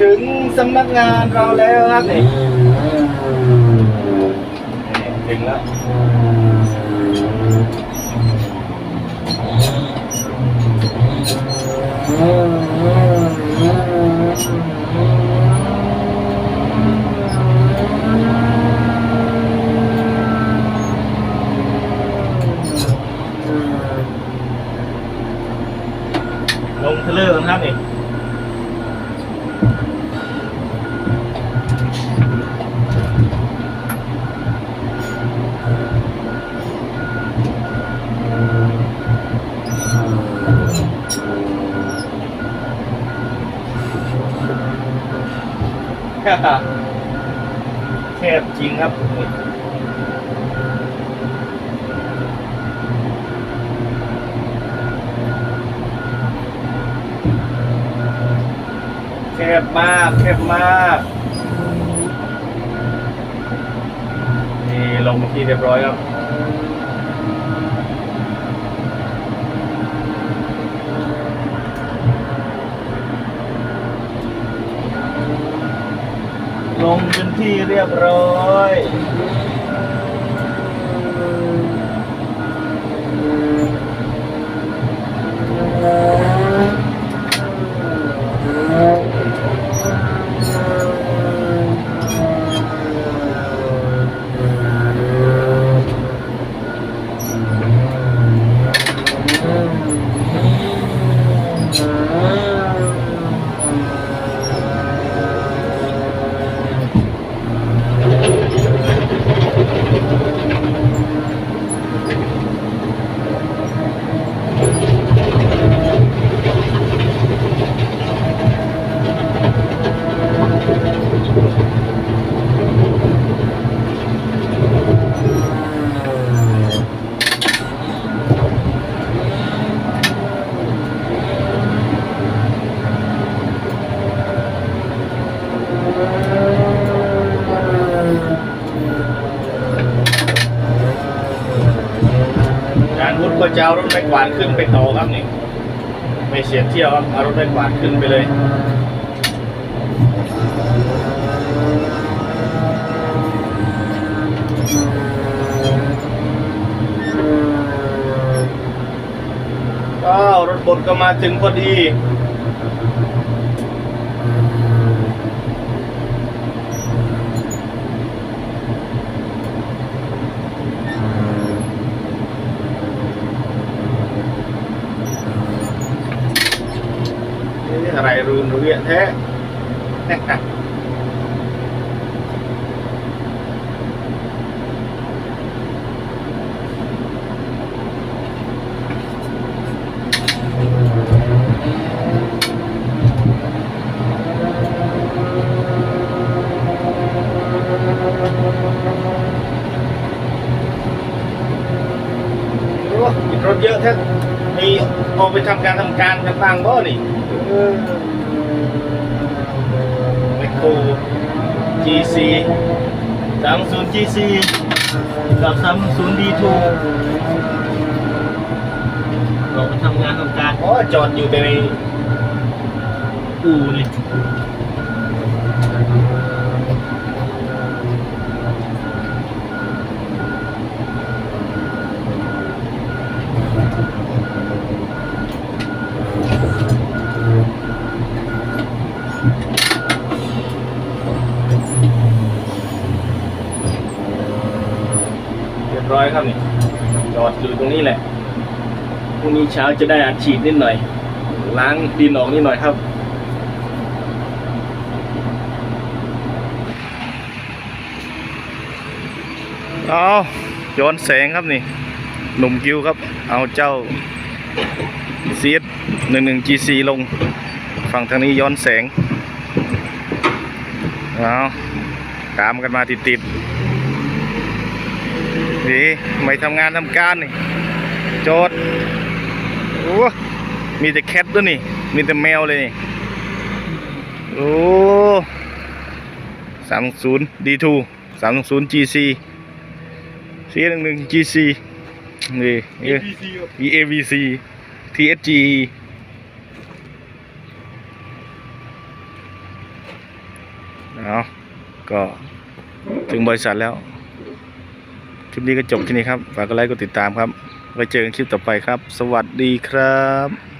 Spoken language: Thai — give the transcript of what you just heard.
ถึงสำนักงานเราแล้วครับนี่นี่ถึงแล้วลงเทเลอร์กันครับนี่ แคบจริงครับแคบมากแคบมากนี่ลงที่เรียบร้อยครับ งพื้นที่เรียบร้อย เอารถไปกวาดขึ้นไปต่อครับนี่ไม่เสียเที่ยวครับเอารถไปกวาดขึ้นไปเลยก็รถบดก็มาถึงพอดี นี่อะไรรูนเรียแท้ โอ้มีรถ เยอะแท้มีออกไปทำการทำการกันบ้างบ่นี่ไมโคร GC 30 GC กับ30 D2 ออกไปทำงานทำการอ๋อจอดอยู่ในอู่นี่ บร้อยครับนี่จอดอยู่ตรงนี้แหละพรุ่งนี้เช้าจะได้อัดฉีดนิดหน่อย ล้างดินออกนิดหน่อยครับเอาย้อนแสงครับนี่ หนุ่มกิ้วครับ เอาเจ้า CS 11 GC ลง ฝั่งทางนี้ย้อนแสงเอาตามกันมาติดๆ นี่ไม่ทำงานทำการนี่โจดโอ้มีแต่แคทด้วยนี่ มีแต่แมวเลยนี่ โอ้สามศูนย์ดีทูสามศูนย์จีซีซีหนึ่งหนึ่งจีซีนี่นี่ EAVC TSG เอาก็ถึงบริษัทแล้ว คลิปนี้ก็จบที่นี่ครับ ฝากกดไลค์กดติดตามครับ ไว้เจอกันคลิปต่อไปครับ สวัสดีครับ